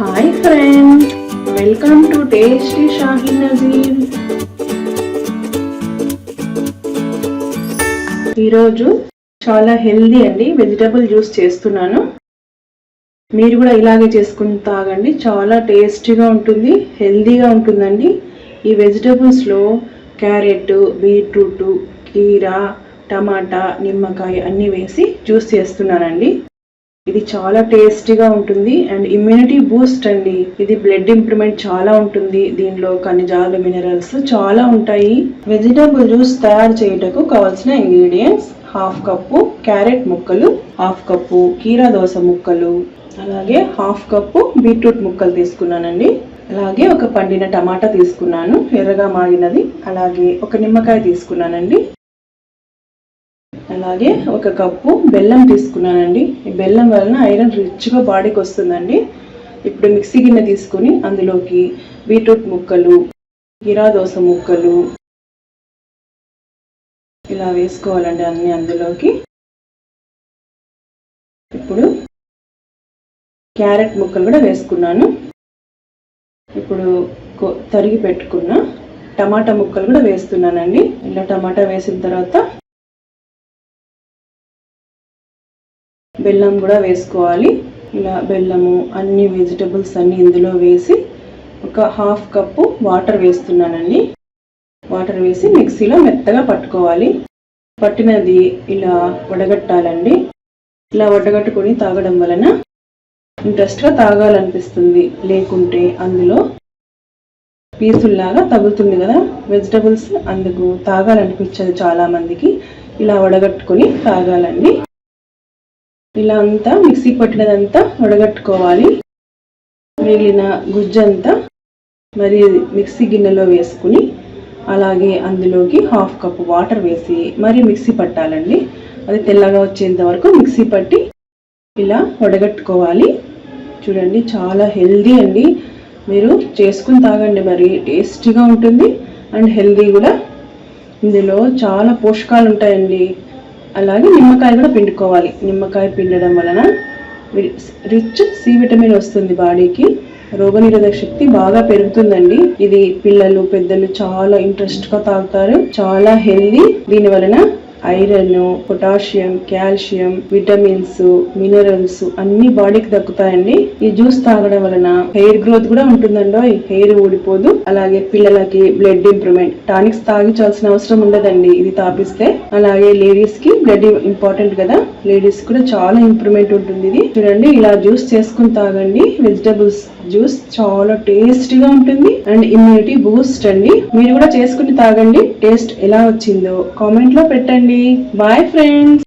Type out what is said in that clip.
Hi friend welcome to tasty Shahi Nazeer ఈరోజు చాలా healthy అండి వెజిటబుల్ జ్యూస్ చేస్తున్నాను. మీరు కూడా ఇలాగే చేసుకుని తాగండి. చాలా టేస్టీగా ఉంటుంది హెల్దీగా ఉంటుందండి. ఈ వెజిటబుల్స్లో క్యారెట్ బీట్రూట్ కీరా టమాటా నిమ్మకాయ అన్నీ వేసి జ్యూస్ చేస్తున్నానండి. ఇది చాలా టేస్టీగా ఉంటుంది అండ్ ఇమ్యూనిటీ బూస్ట్ అండి. ఇది బ్లడ్ ఇంప్రూవ్మెంట్ చాలా ఉంటుంది. దీనిలో ఖనిజాలు మినరల్స్ చాలా ఉంటాయి. వెజిటబుల్ జ్యూస్ తయారు చేయుటకు కావాల్సిన ఇంగ్రీడియంట్స్ హాఫ్ కప్పు క్యారెట్ ముక్కలు హాఫ్ కప్పు కీరా దోస ముక్కలు అలాగే హాఫ్ కప్పు బీట్రూట్ ముక్కలు తీసుకున్నానండి. అలాగే ఒక పండిన టమాటా తీసుకున్నాను. ఎర్రగా మాగినది. అలాగే ఒక నిమ్మకాయ తీసుకున్నానండి. అలాగే ఒక కప్పు బెల్లం తీసుకున్నానండి. ఈ బెల్లం వలన ఐరన్ రిచ్గా బాడీకి వస్తుందండి. ఇప్పుడు మిక్సీ గిన్నె తీసుకుని అందులోకి బీట్రూట్ ముక్కలు గిరా దోస ముక్కలు ఇలా వేసుకోవాలండి అన్నీ అందులోకి. ఇప్పుడు క్యారెట్ ముక్కలు కూడా వేసుకున్నాను. ఇప్పుడు తరిగి పెట్టుకున్న టమాటా ముక్కలు కూడా వేస్తున్నానండి. ఇలా టమాటా వేసిన తర్వాత బెల్లం కూడా వేసుకోవాలి. ఇలా బెల్లము అన్ని వెజిటబుల్స్ అన్నీ ఇందులో వేసి ఒక హాఫ్ కప్పు వాటర్ వేస్తున్నానండి. వాటర్ వేసి మిక్సీలో మెత్తగా పట్టుకోవాలి. పట్టినది ఇలా వడగట్టాలండి. ఇలా వడగట్టుకొని తాగడం వలన ఇంట్రెస్ట్గా తాగాలనిపిస్తుంది. లేకుంటే అందులో పీసుల్లాగా తగులుతుంది కదా. వెజిటబుల్స్ అందుకు తాగాలనిపించదు చాలా మందికి ఇలా వడగట్టుకొని తాగాలండి. ఇలా అంతా మిక్సీ పట్టినదంతా వడగట్టుకోవాలి. మిగిలిన గుజ్జంతా మరి మిక్సీ గిన్నెలో వేసుకుని అలాగే అందులోకి హాఫ్ కప్ వాటర్ వేసి మరి మిక్సీ పట్టాలండి. అది తెల్లగా వచ్చేంత వరకు మిక్సీ పట్టి ఇలా వడగట్టుకోవాలి. చూడండి చాలా హెల్దీ అండి. మీరు చేసుకుని తాగండి మరి టేస్టీగా ఉంటుంది. అండ్ హెల్దీ కూడా. ఇందులో చాలా పోషకాలు ఉంటాయండి. అలాగే నిమ్మకాయ కూడా పిండుకోవాలి. నిమ్మకాయ పిండడం వలన రిచ్ సి విటమిన్ వస్తుంది బాడీకి. రోగనిరోధక శక్తి బాగా పెరుగుతుందండి. ఇది పిల్లలు పెద్దలు చాలా ఇంట్రెస్ట్గా తాగుతారు. చాలా హెల్దీ. దీని వలన iron potassium calcium vitamins minerals అన్ని బాడీకి దక్కుతాయండి. ఈ జ్యూస్ తాగడం వలన హెయిర్ గ్రోత్ కూడా ఉంటుందండి. హెయిర్ ఊడిపోదు. అలాగే పిల్లలకి బ్లడ్ ఇంప్రూవ్మెంట్. టానిక్స్ తాగించాల్సిన అవసరం ఉండదండి. ఇది తాపిస్తే. అలాగే లేడీస్కి బ్లడ్ ఇంపార్టెంట్ కదా. లేడీస్ కూడా చాలా ఇంప్రూవ్మెంట్ ఉంటుంది ఇది. చూడండి ఇలా జ్యూస్ చేసుకుని తాగండి. వెజిటబుల్స్ జ్యూస్ చాలా టేస్టీగా ఉంటుంది. అండ్ ఇమ్యూనిటీ బూస్ట్ అండి. మీరు కూడా చేసుకుని తాగండి. టేస్ట్ ఎలా వచ్చిందో కామెంట్లో పెట్టండి. Bye friends.